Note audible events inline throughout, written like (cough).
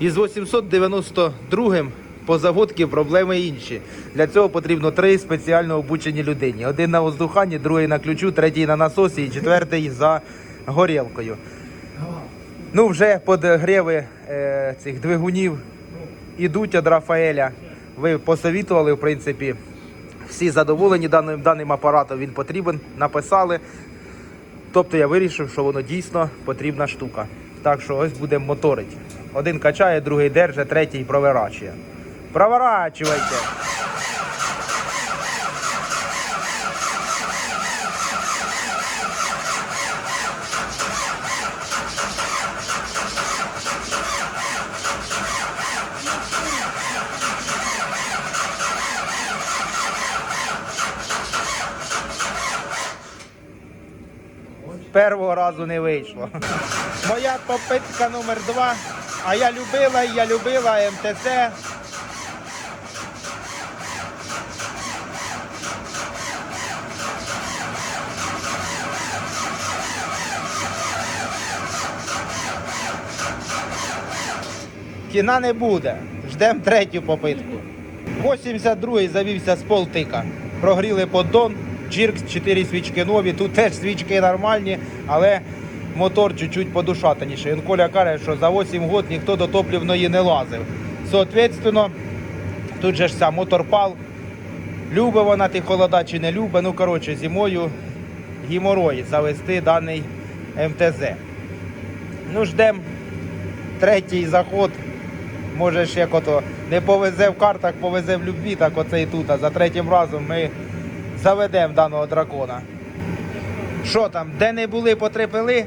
Із 892 по заводці проблеми інші. Для цього потрібно три спеціально обучені людині. Один на воздуханні, другий на ключу, третій на насосі і четвертий за горілкою. Ну, вже подгріви е, цих двигунів ідуть від Рафаеля. Ви посовітували, в принципі, всі задоволені даним, даним апаратом. Він потрібен, написали. Тобто я вирішив, що воно дійсно потрібна штука. Так що ось будемо моторити. Один качає, другий держить, третій проворачує. Проворачуйте! Першого разу не вийшло. Моя попитка номер два. А я любила, я любила МТЗ. Кіна не буде. Ждемо третю попитку. 82-й завівся з полтика. Прогріли поддон, джирк, 4 свічки нові. Тут теж свічки нормальні, але мотор чуть-чуть. Він Коля каже, що за 8 років ніхто до топлівної не лазив. Соответственно, тут же ж ся моторпал. Любить вона ті холода чи не любить. Ну, коротше, зимою геморой завести даний МТЗ. Ну, ждемо третій заход. Може як ото не повезе в картах, повезе в любві, так оце і тут. А за третім разом ми заведемо даного дракона. Що там, де не були, потрепили?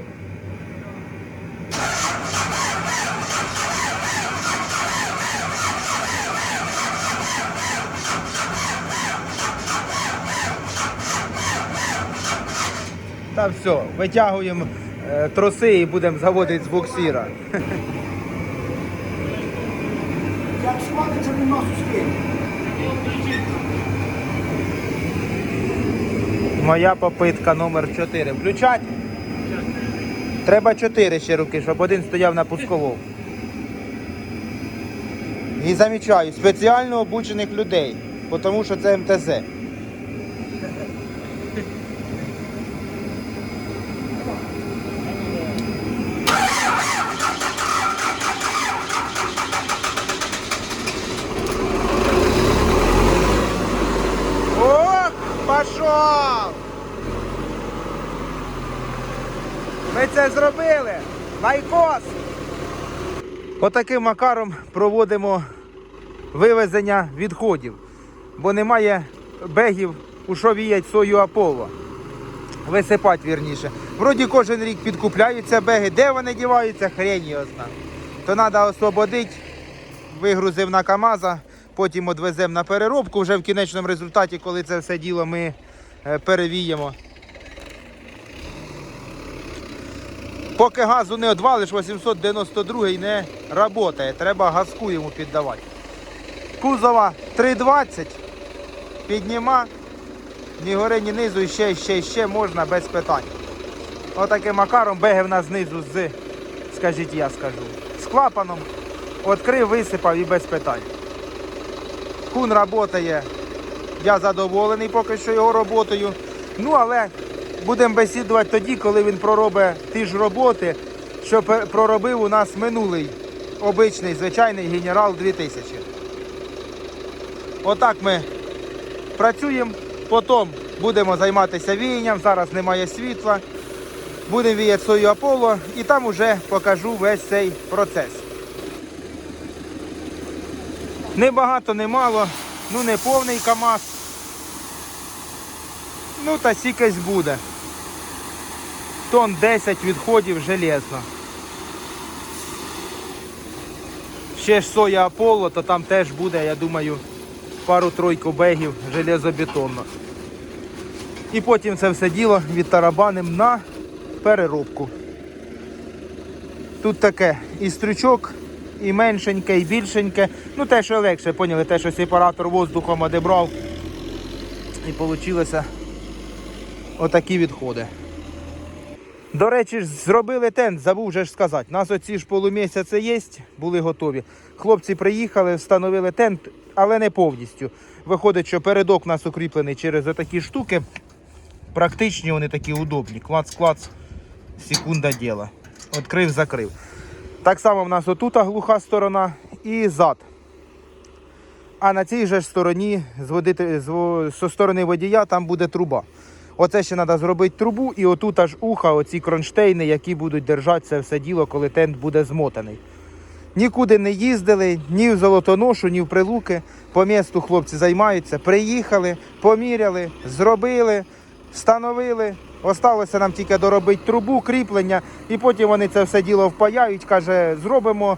Та все, витягуємо е, троси і будемо заводити з буксира. Як схватиться, він носу. Моя попитка номер 4. Включать? Треба 4 ще руки, щоб один стояв на пусковому. І замічаю, спеціально обучених людей, тому що це МТЗ. О, пішов! Зробили! Лайкос! Отаким макаром проводимо вивезення відходів, бо немає бегів, у що віять сою Аполло. Висипати вірніше. Вроді кожен рік підкупляються беги. Де вони діваються, хрень його зна. То треба освободити, вигрузив на КАМАЗа, потім відвеземо на переробку. Вже в кінечному результаті, коли це все діло ми е, перевіємо. Поки газу не одвалиш, 892 не працює. Треба газку йому піддавати. Кузова 320, підніма, ні гори, ні низу, і ще, ще, ще можна без питань. Отаким макаром беги в нас знизу з, скажіть я скажу, з клапаном. Відкрив, висипав і без питань. Кун працює. Я задоволений поки що його роботою. Ну, але будемо бесідувати тоді, коли він проробить ті ж роботи, що проробив у нас минулий обичний звичайний генерал 2000. Отак ми працюємо, потім будемо займатися віянням. Зараз немає світла. Будемо віяти сою Аполло і там уже покажу весь цей процес. Не багато, не мало, ну не повний КАМАЗ. Ну та сікась буде. Тон 10 відходів железно. Ще ж соя Аполло, то там теж буде, я думаю, пару-тройку бегів железобетонно. І потім це все діло відтарабаним на переробку. Тут таке і стрючок, і меншеньке, і більшеньке. Ну те, що легше, поняли, те, що сепаратор воздухом одебрав. І вийшло отакі відходи. До речі, зробили тент, забув вже ж сказати. Нас оці ж полумісяці є, були готові. Хлопці приїхали, встановили тент, але не повністю. Виходить, що передок у нас укріплений через отакі штуки. Практичні вони такі удобні. Клац-клац, секунда діла. Відкрив, закрив. Так само в нас отута глуха сторона і зад. А на цій же стороні з водити, з, во- зі сторони водія там буде труба. Оце ще треба зробити трубу і отут аж уха, оці кронштейни, які будуть держати це все діло, коли тент буде змотаний. Нікуди не їздили, ні в Золотоношу, ні в Прилуки. По місту хлопці займаються. Приїхали, поміряли, зробили, встановили. Осталося нам тільки доробити трубу, кріплення, і потім вони це все діло впаяють. Каже, зробимо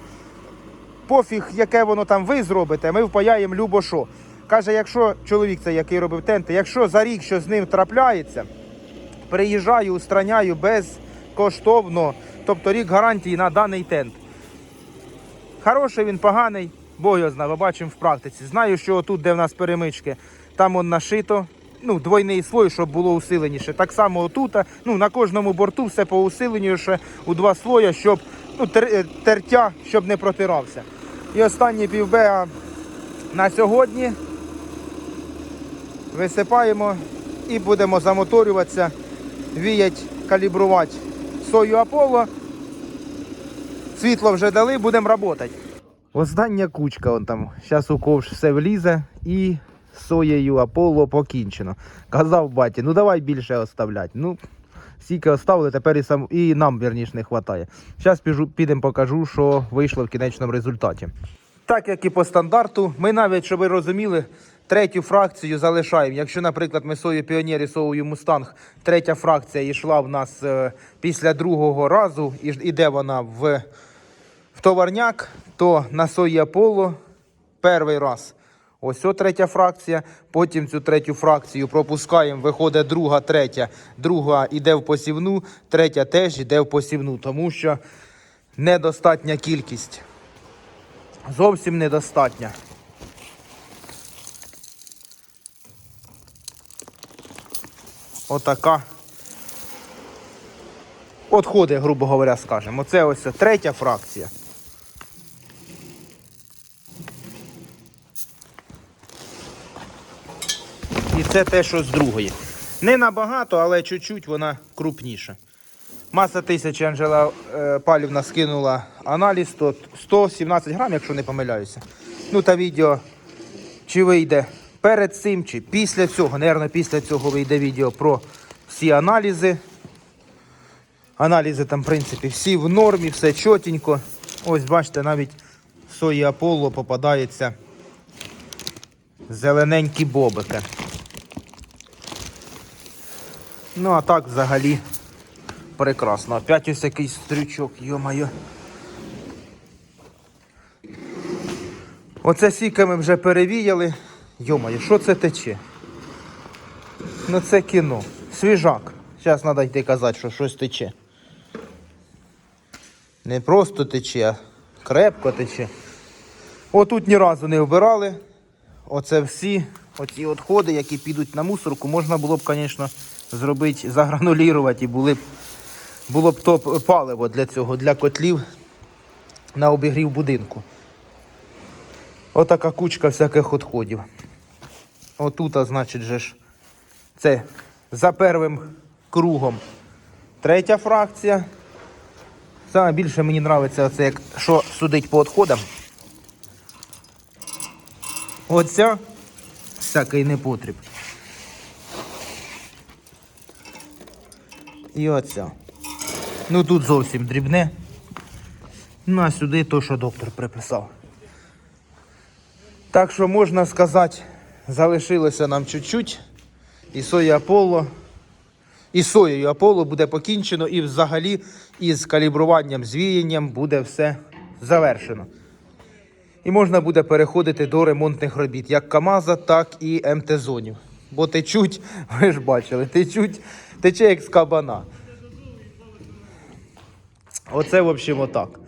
пофіг, яке воно там ви зробите, ми впаяємо любо що. Каже, якщо чоловік цей, який робив тенти, якщо за рік що з ним трапляється, приїжджаю, устраняю безкоштовно. Тобто рік гарантії на даний тент. Хороший він, поганий, Бог його бачимо в практиці. Знаю, що тут, де в нас перемички, там он нашито. Ну, двойний слой, щоб було усиленіше. Так само отут, ну, на кожному борту все по усиленню у два слоя, щоб ну, тер, е, тертя, щоб не протирався. І останній півбеа на сьогодні висипаємо і будемо замоторюватися, віять, калібрувати сою Аполло. Світло вже дали, будемо працювати. Остання кучка, он там. Зараз у ковш все влізе і соєю Аполло покінчено. Казав баті, ну давай більше оставлять. Ну, стільки оставили, тепер і, сам, і нам вірніш не вистачає. Зараз підемо покажу, що вийшло в кінечному результаті. Так як і по стандарту, ми навіть, щоб ви розуміли, третю фракцію залишаємо. Якщо, наприклад, ми сою піонер і мустанг, третя фракція йшла в нас е, після другого разу, і іде вона в в товарняк, то на сої Аполло перший раз. Ось о третя фракція. Потім цю третю фракцію пропускаємо, виходить друга, третя. Друга йде в посівну, третя теж йде в посівну, тому що недостатня кількість. Зовсім недостатня. Отака. Отходи, грубо говоря, скажемо. Оце ось третя фракція. І це те, що з другої. Не набагато, але чуть-чуть вона крупніша. Маса тисячі Анжела е, Палівна скинула аналіз 100, 117 грам, якщо не помиляюся. Ну та відео чи вийде перед цим, чи після цього. Наверно, після цього вийде відео про всі аналізи. Аналізи там, в принципі, всі в нормі, все чотенько. Ось бачите, навіть в сої Аполло попадається зелененькі бобики. Ну, а так взагалі прекрасно. Опять ось якийсь стрючок, йо-моє. Оце сіка ми вже перевіяли. Йо-моє, що це тече? Ну це кіно. Свіжак. Зараз треба йти казати, що щось тече. Не просто тече, а крепко тече. Отут ні разу не вбирали. Оце всі оці відходи, які підуть на мусорку, можна було б, звісно, зробити, загранулірувати і були б, було б то паливо для цього, для котлів на обігрів будинку. Отака кучка всяких відходів. Отут, значить, же ж, це за первим кругом третя фракція. Саме більше мені подобається оце, як що судить по відходам. Оця всякий непотріб. І оця. Ну тут зовсім дрібне. Ну а сюди то, що доктор приписав. Так що можна сказати, залишилося нам чуть-чуть. І соя Аполло. І соєю Аполло буде покінчено, і взагалі із калібруванням, звіянням буде все завершено. І можна буде переходити до ремонтних робіт, як КАМАЗа, так і МТ-зонів. Бо течуть, (laughs) ви ж бачили, течуть, тече як з кабана. Оце, в общем, отак.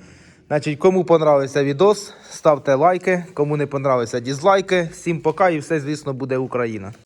Значить, кому понравився відос, ставте лайки. Кому не понравилися дізлайки. Всім пока і все, звісно, буде Україна.